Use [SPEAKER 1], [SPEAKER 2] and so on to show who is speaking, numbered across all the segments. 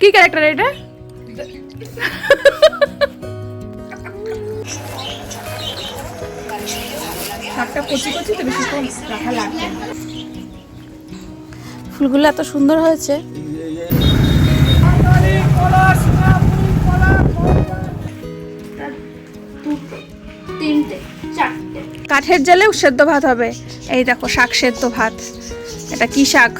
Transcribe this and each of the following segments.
[SPEAKER 1] কি ক্যারেক্টার এটা? শাকটা কচি কচি তো বেশিক্ষণ রাখা লাগবে ফুলগুলো এত সুন্দর হয়েছে। কাঠের জালেও সেদ্ধ ভাত হবে। এই দেখো শাক সেদ্ধ ভাত। এটা কি শাক?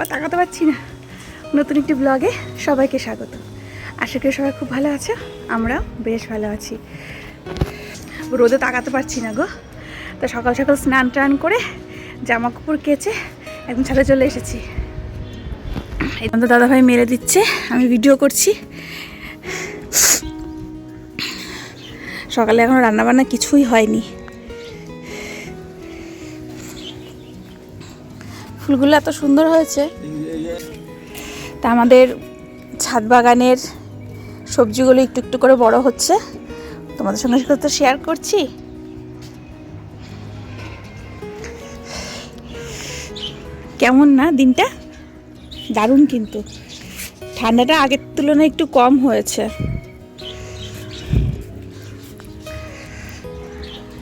[SPEAKER 1] বাবা তাকাতে পারছি না। নতুন একটি ব্লগে সবাইকে স্বাগত। আশা করি সবাই খুব ভালো আছে আমরা বেশ ভালো আছি। রোদে তাকাতে পারছি না গো। তো সকাল সকাল স্নান টান করে জামা কাপড় কেচে একদম ছাদে চলে এসেছি। এই তো দাদাভাই মেরে দিচ্ছে, আমি ভিডিও করছি। সকালে এখনও রান্নাবান্না কিছুই হয়নি। ফুলগুলো এত সুন্দর হয়েছে। তা আমাদের ছাদ বাগানের সবজিগুলো একটু একটু করে বড় হচ্ছে। তোমাদের সঙ্গে সাথে তো শেয়ার করছি। কেমন না দিনটা? দারুণ কিন্তু। ঠান্ডাটা আগের তুলনায় একটু কম হয়েছে।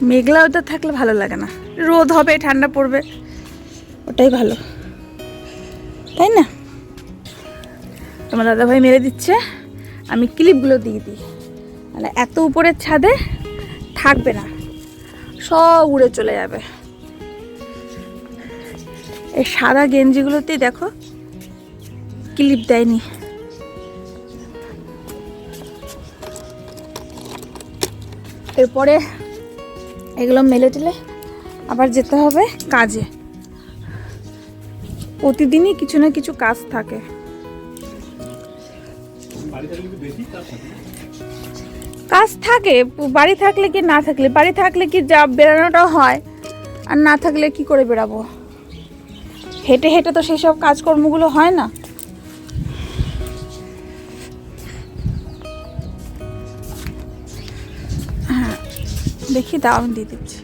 [SPEAKER 1] মেঘলা ওদের থাকলে ভালো লাগে না। রোদ হবে, ঠান্ডা পড়বে। ওটাই ভালো। তাই না? তোমার দাদাভাই মেরে দিচ্ছে, আমি ক্লিপগুলো দিয়ে দিই। মানে এত উপরের ছাদে থাকবে না, সব উড়ে চলে যাবে। এই সাদা গেঞ্জিগুলোতেই দেখো, ক্লিপ দেয়নি। এরপরে এগুলো মেলে টেলে আবার যেতে হবে কাজে। প্রতিদিনই কিছু না কিছু কাজ থাকে। কাজ থাকে, বাড়ি থাকলে কি না থাকলে? বাড়ি থাকলে কি যা বেরানোটা হয়, আর না থাকলে কি করে বেরাবো হেঁটে হেঁটে তো সেই সব কাজকর্মগুলো হয় না। হ্যাঁ দেখি দাও আমি দিয়ে দিচ্ছি।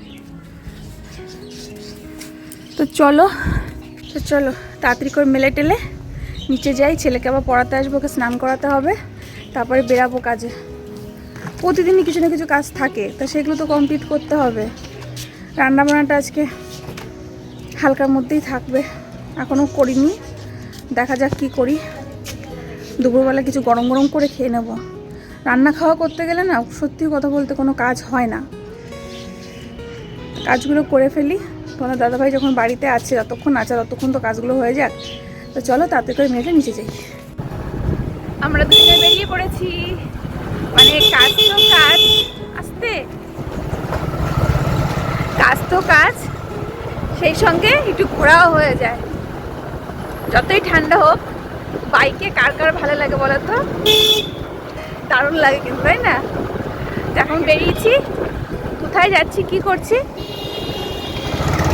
[SPEAKER 1] তো চলো তো চলো, তাড়াতাড়ি করে মেলে টেলে নিচে যাই, ছেলেকে আবার পড়াতে আসব, ওকে স্নান করাতে হবে, তারপরে বেরাবো কাজে। প্রতিদিনই কিছু না কিছু কাজ থাকে, তা সেগুলো তো কমপ্লিট করতে হবে। রান্না বান্নাটা আজকে হালকার মধ্যেই থাকবে এখনও করিনি, দেখা যাক কি করি। দুপুরবেলা কিছু গরম গরম করে খেয়ে নেব। রান্না খাওয়া করতে গেলে না, সত্যি কথা বলতে কোনো কাজ হয় না। কাজগুলো করে ফেলি তোমার দাদাভাই যখন বাড়িতে আছে, যতক্ষণ আছে, ততক্ষণ তো কাজগুলো হয়ে যাক। তো চলো তাতে করে মেয়েটা নিচে যাই। আমরা দুজনে বেরিয়ে পড়েছি। মানে কাজ তো কাজ, আসতে। কাজ তো কাজ, সেই সঙ্গে একটু ঘোরাও হয়ে যায়। যতই ঠান্ডা হোক, বাইকে কার কার ভালো লাগে বলো তো? দারুণ লাগে কিন্তু, তাই না? এখন বেরিয়েছি। কোথায় যাচ্ছি, কি করছি?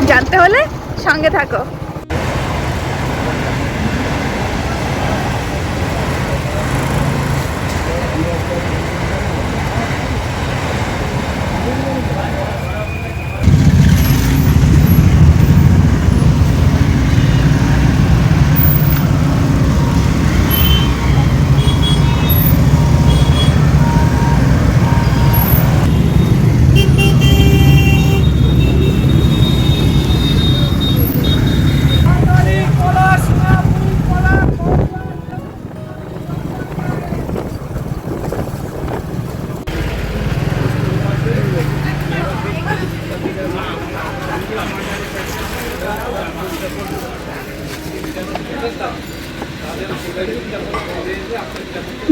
[SPEAKER 1] জানতে হলে সঙ্গে থাকো।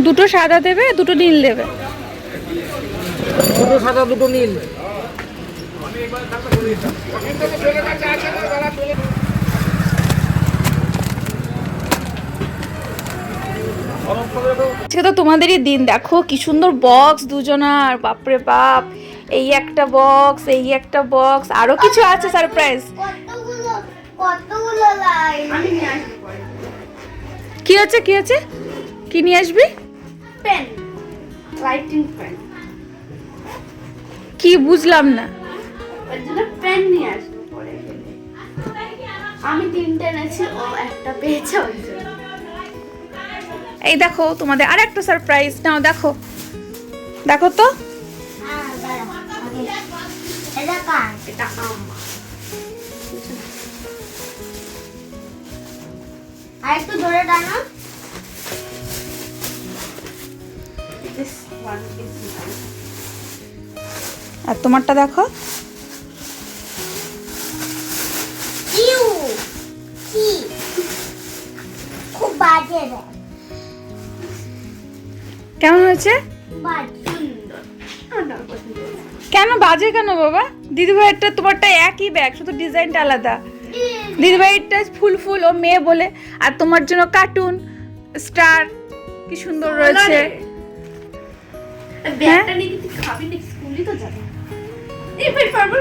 [SPEAKER 1] দুটো সাদা দেবে দুটো নীল দেবে।
[SPEAKER 2] দুটো সাদা দুটো নীল।
[SPEAKER 1] আজকে তো তোমাদেরই দিন দেখো কি সুন্দর বক্স দুজনার বাপরে বাপ। এই একটা বক্স এই একটা বক্স আরও কিছু আছে সারপ্রাইজ কি হচ্ছে কি হচ্ছে কি নিয়ে আসবি?
[SPEAKER 3] পেন রাইটিং পেন
[SPEAKER 1] কি বুঝলাম না।
[SPEAKER 3] পেন নিয়ে আসব আমি তিনটে এনেছি ও একটা পেয়েছে ওই জন্য
[SPEAKER 1] এই দেখো তোমাদের আর একটা সারপ্রাইজ নাও দেখো। দেখো তো.
[SPEAKER 3] আর
[SPEAKER 1] তোমারটা দেখো। কেমন হয়েছে। কেন বাজে কেন বাবা? দিদিভাইয়েরটা তোমারটা একই ব্যাগ শুধু ডিজাইনটা আলাদা। দিদিভাইয়েরটা ফুল ফুল ও মেয়ে বলে আর তোমার জন্য কার্টুন স্টার কি সুন্দর রয়েছে।
[SPEAKER 3] আর ব্যাগটা নিয়ে কি তুই খাবি না স্কুলে তো যাবে। এই বের পারব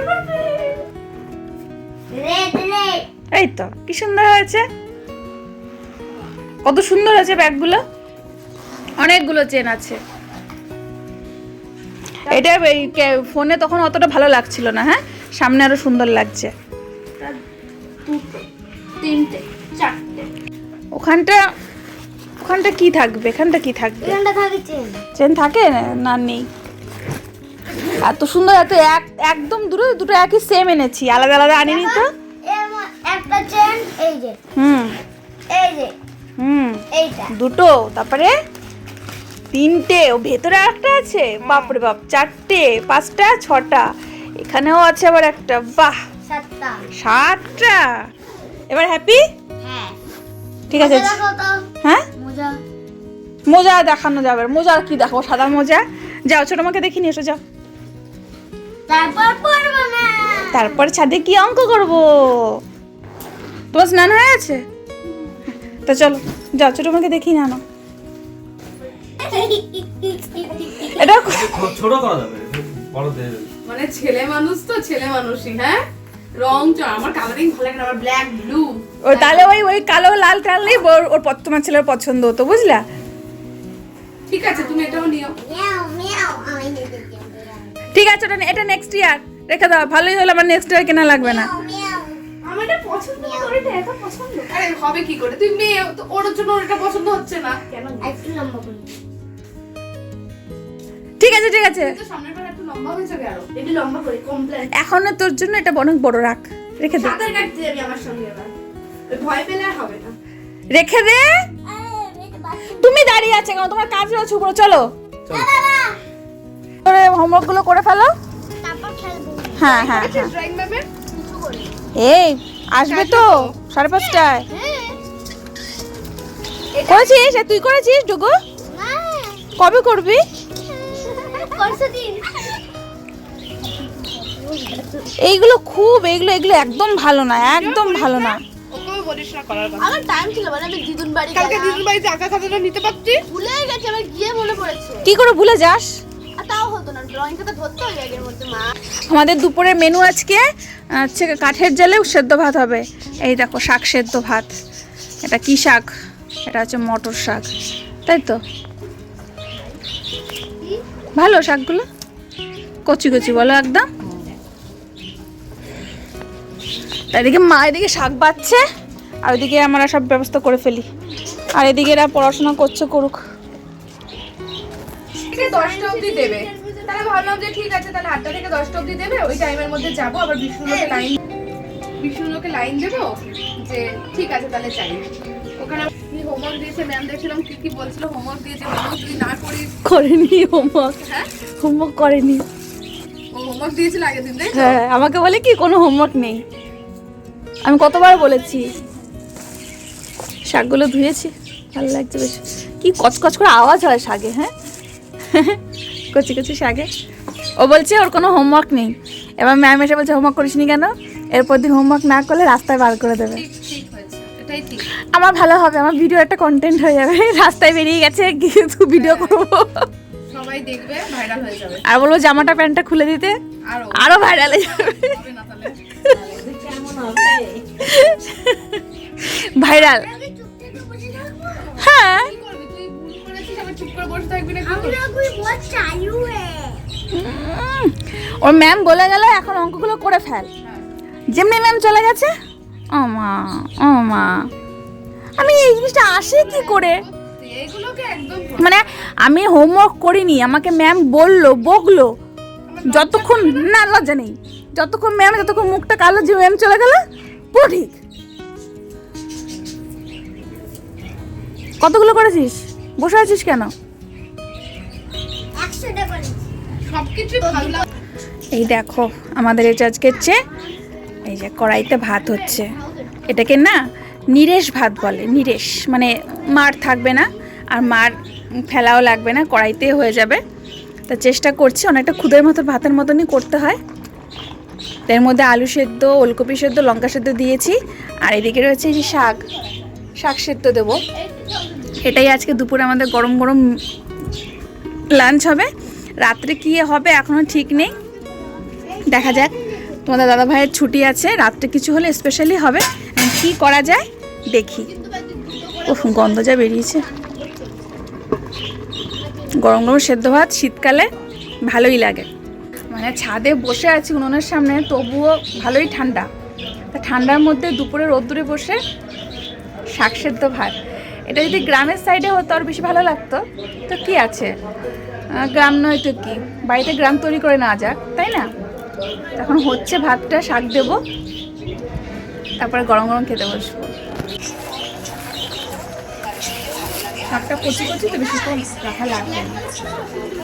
[SPEAKER 3] রেড রেড।
[SPEAKER 1] এই তো কি সুন্দর হয়েছে? কত সুন্দর হয়েছে ব্যাগগুলো অনেকগুলো চেন আছে। এটা এই ফোনে তখন অতটা ভালো লাগছিল না হ্যাঁ? সামনে আরও সুন্দর লাগছে। ওখানটা ওখানটা কি থাকবে? এখানটা কি থাকবে?
[SPEAKER 3] চেন
[SPEAKER 1] থাকে না নেই। এত সুন্দর এত এক একদম দুটো দুটো একই সেম এনেছি। আলাদা আলাদা আনিনি তো?
[SPEAKER 3] একটা চেন এই যে।
[SPEAKER 1] হুম।
[SPEAKER 3] এই যে।
[SPEAKER 1] হুম।
[SPEAKER 3] এইটা।
[SPEAKER 1] দুটো তারপরে? তিনটে ও ভেতরে একটা আছে? বাপরে বাপ চারটে পাঁচটা ছটা। এখানেও আছে আবার একটা বাহ!
[SPEAKER 3] সাতটা।
[SPEAKER 1] এবার হ্যাপি
[SPEAKER 3] হ্যাঁ।
[SPEAKER 1] ঠিক আছে। হ্যাঁ?
[SPEAKER 3] মোজা।
[SPEAKER 1] মোজা দেখানো যাবে। মোজা কি দেখো সাদা মোজা। যাও ছোট মাকে দেখি নিয়ে এসো যাও।
[SPEAKER 3] তারপর পড়ব
[SPEAKER 1] তারপর ছাদে কি অঙ্ক করব? তোমার স্নান হয়ে আছে তো চলো যাও ছোট মাকে দেখি না এটা
[SPEAKER 2] ছোট করা যাবে বড়দের।
[SPEAKER 4] মানে ছেলে মানুষ তো ছেলে মানুষই হ্যাঁ? রং চ আমার কালারিং ভালো লাগে আমার ব্ল্যাক ব্লু
[SPEAKER 1] ওই তাহলে ওই ওই কালো লাল টানলেই ওর ওর তোমার ছেলের পছন্দ হতো বুঝলা?
[SPEAKER 4] ঠিক আছে তুমি এটাও নিও।
[SPEAKER 3] মিয়াও মিয়াও আমি নিতে চাই
[SPEAKER 1] ঠিক আছে ওটা এটা নেক্সট ইয়ার রেখে দাও ভালোই হলো আমার নেক্সট ইয়ার কেনা লাগবে না।
[SPEAKER 4] আমার এটা পছন্দ তোর এটা এত পছন্দ। আরে হবে কি করে? তুই মেয়ে ওর জন্য ওর এটা পছন্দ হচ্ছে না। কেন
[SPEAKER 3] একটু লম্বা করে।
[SPEAKER 1] ঠিক আছে ঠিক আছে।
[SPEAKER 4] তো সামনের বার একটু লম্বা হয়ে যাবে আরও। একটু লম্বা করে কমপ্লেন
[SPEAKER 1] এখন তোর জন্য এটা অনেক বড় রাখ। রেখে দে। রেখে দে। তুমি দাঁড়িয়ে আছে কেন? তোমার কাজ রয়েছে উপরে চলো। হোমওয়ার্কগুলো করে ফেলো। হ্যাঁ হ্যাঁ হ্যাঁ। এই আসবে তো সাড়ে পাঁচটায়।
[SPEAKER 3] হ্যাঁ
[SPEAKER 1] করেছিস? তুই করেছিস ডুগু? কবে করবি? এইগুলো খুব এইগুলো এগুলো একদম ভালো না একদম ভালো না।
[SPEAKER 3] আমার টাইম ছিল মানে আমি দিদুন বাড়ি
[SPEAKER 4] কালকে
[SPEAKER 3] গেলাম।
[SPEAKER 4] বাড়িতে আঁকা খাতাটা নিতে পারতি?
[SPEAKER 3] ভুলে গেছে আমার গিয়ে মনে পড়েছে।
[SPEAKER 1] কি করে ভুলে যাস? আমাদের দুপুরের মেনু আজকে হচ্ছে কাঠের জালে সেদ্ধ ভাত হবে। এই দেখো শাক সেদ্ধ ভাত। এটা কি শাক? এটা হচ্ছে মটর শাক। তাই তো? ভালো শাকগুলো? কচি কচি বলো একদম। এদিকে মা এদিকে শাক বাচ্ছে, আর ওইদিকে আমরা সব ব্যবস্থা করে ফেলি। আর এদিকে এরা পড়াশোনা করছে করুক।
[SPEAKER 4] দশটা অবধি দেবে। তাহলে ঠিক আছে, তাহলে দশটা অবধি দেবে। ওই টাইমের মধ্যে যাব লাইন লাইন দেবো ঠিক আছে, তাহলে ওখানে হোমওয়ার্ক দিয়েছে ম্যাম দেখছিলাম কি কি বলছিল হোমওয়ার্ক দিয়েছে হোমওয়ার্ক যদি না করিস
[SPEAKER 1] করেনি হোমওয়ার্ক
[SPEAKER 4] হ্যাঁ?
[SPEAKER 1] হোমওয়ার্ক করেনি।
[SPEAKER 4] ও হোমওয়ার্ক দিয়েছিল আগের দিন তাই
[SPEAKER 1] হ্যাঁ আমাকে বলে কি কোনো হোমওয়ার্ক নেই। আমি কতবার বলেছি? শাকগুলো ধুয়েছি ভালো লাগছে বেশ। কি কচকচ করে আওয়াজ হয় শাকে হ্যাঁ? কচি কচি শাকে। ও বলছে ওর কোনো হোমওয়ার্ক নেই। এবার ম্যাম এসে বলছে হোমওয়ার্ক করিসনি কেন? এরপর দিন হোমওয়ার্ক না করলে রাস্তায় বার করে দেবে। আমার ভালো হবে আমার ভিডিও একটা কন্টেন্ট হয়ে যাবে। রাস্তায় বেরিয়ে গেছে কিছু ভিডিও করব।
[SPEAKER 4] সবাই দেখবে ভাইরাল হয়ে যাবে।
[SPEAKER 1] আর বলব জামাটা প্যান্টটা খুলে দিতে আরও। ভাইরাল হয়ে যাবে। ভাইরাল হ্যাঁ। ওর ম্যাম বলে গেল এখন অঙ্কগুলো করে ফেল। যেমনি ম্যাম চলে গেছে ও মা ও মা। আমি এই জিনিসটা আসে কি করে? মানে আমি হোমওয়ার্ক করিনি আমাকে ম্যাম বলল বকলো। যতক্ষণ না লজ্জা নেই। যতক্ষণ ম্যাম যতক্ষণ মুখটা কালো যে ম্যাম চলে গেল পুরো ঠিক। কতগুলো করেছিস? বসে আছিস কেন? এই দেখো আমাদের এটা আজকে এই যে কড়াইতে ভাত হচ্ছে। এটাকে না নিরেশ ভাত বলে, নিরেশ। মানে মার থাকবে না আর মার ফেলাও লাগবে না কড়াইতে হয়ে যাবে। তা চেষ্টা করছি, অনেকটা খুদের মতো ভাতের মতনই করতে হয়। এর মধ্যে আলু সেদ্ধ, ওলকপি সেদ্ধ, লঙ্কা সেদ্ধ দিয়েছি। আর এদিকে রয়েছে যে শাক শাক সেদ্ধ দেবো। এটাই আজকে দুপুরে আমাদের গরম গরম লাঞ্চ হবে। রাত্রে কী হবে এখনও ঠিক নেই। দেখা যাক। তোমাদের দাদা ভাইয়ের ছুটি আছে, রাত্রে কিছু হলে স্পেশালি হবে। কি করা যায়? দেখি। উফ গন্ধ যা বেরিয়েছে। গরম গরম সেদ্ধ ভাত শীতকালে ভালোই লাগে। মানে ছাদে বসে আছি উনুনের সামনে, তবুও ভালোই ঠান্ডা। তা ঠান্ডার মধ্যে দুপুরে রোদ্দুরে বসে শাক সেদ্ধ ভাত। এটা যদি গ্রামের সাইডে হতো, আর বেশি ভালো লাগতো। তো কি আছে? গ্রাম নয় তো কি? বাড়িতে গ্রাম তৈরি করে নেওয়া যাক, তাই না? এখন হচ্ছে ভাতটা, শাক দেবো। তারপরে গরম গরম খেতে বসবো। শাকটা কচি কচি তো বেশিক্ষণ রাখা লাগবে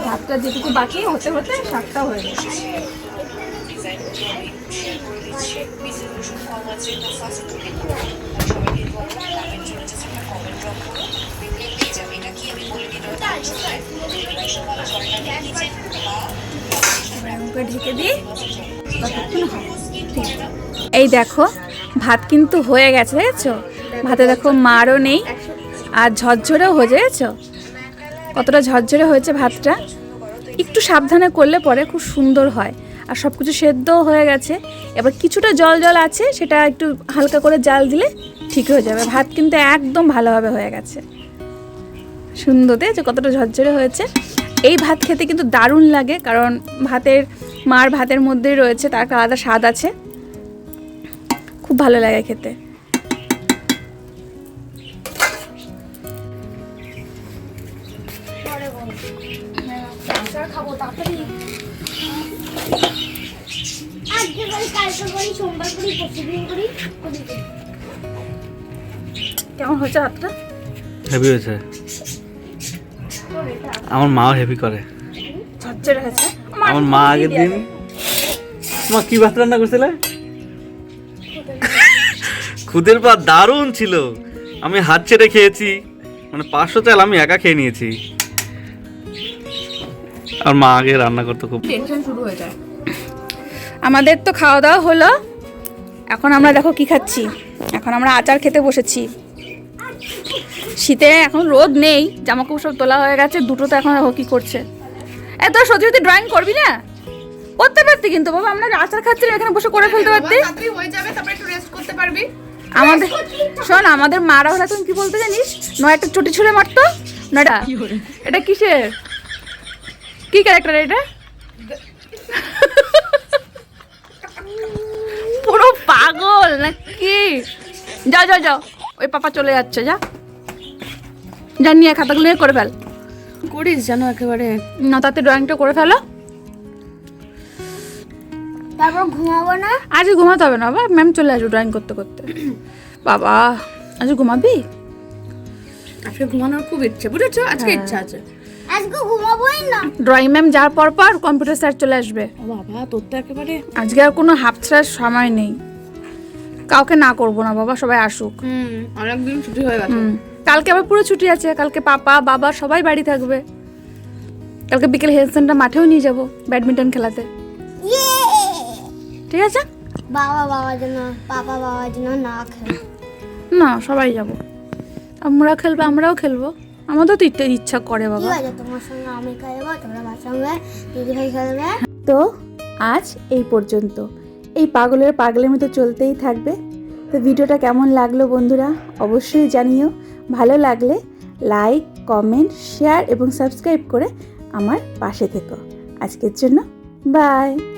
[SPEAKER 1] ভাতটা যেটুকু বাকি হতে হতে শাকটা হয়ে যাবে। এবার ঢেকে এই দেখো, ভাত কিন্তু হয়ে গেছে দেখেছ ভাতে দেখো মারও নেই, আর ঝরঝরেও হয়ে গেছো কতটা ঝরঝরে হয়েছে ভাতটা। একটু সাবধানে করলে পরে খুব সুন্দর হয়। আর সব কিছু সেদ্ধও হয়ে গেছে। এবার কিছুটা জল জল আছে, সেটা একটু হালকা করে জাল দিলে ঠিক হয়ে যাবে। ভাত কিন্তু একদম ভালোভাবে হয়ে গেছে। সুন্দর দেখেছ কতটা ঝরঝরে হয়েছে। এই ভাত খেতে কিন্তু দারুণ লাগে, কারণ ভাতের, মার ভাতের মধ্যেই রয়েছে, তার আলাদা স্বাদ আছে। খুব ভালো লাগে খেতে। কেমন তাড়াতাড়ি
[SPEAKER 5] আজকে করি কালকে
[SPEAKER 2] আমার মাও হেভি করে।
[SPEAKER 1] ঝরঝরে হয়েছে।
[SPEAKER 2] আমার মা আগের দিন মা কি ভাত রান্না করছিলে? খুদের ভাত দারুণ ছিল। আমি হাত ছেড়ে খেয়েছি। মানে পাঁচশো চাল আমি একা খেয়ে নিয়েছি। আর মা আগে রান্না করতে খুব।
[SPEAKER 4] টেনশন শুরু হয়ে যায়।
[SPEAKER 1] আমাদের তো খাওয়া দাওয়া হলো। এখন আমরা দেখো কি খাচ্ছি। এখন আমরা আচার খেতে বসেছি। শীতে এখন রোদ নেই জামা কাপড় সব তোলা হয়ে গেছে দুটো তো এখন দেখো কি করছে? এ তোর সত্যি সত্যি ড্রয়িং করবি না? করতে পারতি কিন্তু বাবা আমরা আচার খাচ্ছিলাম এখানে বসে করে ফেলতে পারতি।
[SPEAKER 4] হয়ে যাবে তারপরে একটু রেস্ট করতে পারবি।
[SPEAKER 1] আমাদের শোন আমাদের মারা হলে তুমি কি বলতে জানিস? নয় একটা চটি ছুঁড়ে মারতো নয়টা এটা কিসের? কি ক্যারেক্টার এটা? পুরো পাগল নাকি? যাও যাও যাও ওই পাপা চলে যাচ্ছে যা। যা নিয়ে খাতাগুলো নিয়ে করে ফেল।
[SPEAKER 3] করিস যেন একেবারে।
[SPEAKER 1] না তাতে ড্রয়িংটা করে ফেলো।
[SPEAKER 5] তারপর ঘুমাবো না?
[SPEAKER 1] আজ ঘুমাতে হবে না বাবা। ম্যাম চলে আসবে ড্রয়িং করতে করতে। বাবা আজ ঘুমাবি?
[SPEAKER 3] আজকে ঘুমানোর খুব ইচ্ছে বুঝেছ? আজকে
[SPEAKER 1] হ্যাঁ।
[SPEAKER 3] ইচ্ছা আছে।
[SPEAKER 5] আজকে ঘুমাবোই না।
[SPEAKER 1] ড্রয়িং ম্যাম যাওয়ার পর পর কম্পিউটার স্যার চলে আসবে।
[SPEAKER 3] বাবা তোর তো একেবারে
[SPEAKER 1] আজকে আর কোনো হাফ ছাড়ার সময় নেই। কাউকে না করব না বাবা। সবাই আসুক।
[SPEAKER 3] হুম অনেকদিন ছুটি হয়ে গেছে।
[SPEAKER 1] হুম। কালকে আবার পুরো ছুটি আছে কালকে পাপা বাবা সবাই বাড়ি থাকবে। কালকে বিকেল হেলথ সেন্টার মাঠেও নিয়ে যাব ব্যাডমিন্টন খেলাতে।
[SPEAKER 5] ইয়ে
[SPEAKER 1] ঠিক আছে?
[SPEAKER 5] বাবা বাবার জন্য পাপা বাবার জন্য না খেলে
[SPEAKER 1] না সবাই যাব। আমরা খেলব আমরাও খেলব। আমাদের তো ইচ্ছে ইচ্ছা করে বাবা।
[SPEAKER 5] তোমার সঙ্গে আমি খেলব তোমরা সঙ্গে দিদি ভাই খেলবে।
[SPEAKER 1] তো আজ এই পর্যন্ত। এই পাগলের পাগলের মতো চলতেই থাকবে। তো ভিডিওটা কেমন লাগল বন্ধুরা অবশ্যই জানিও। ভালো লাগলে লাইক কমেন্ট শেয়ার এবং সাবস্ক্রাইব করে আমার পাশে থেকো। আজকের জন্য বাই।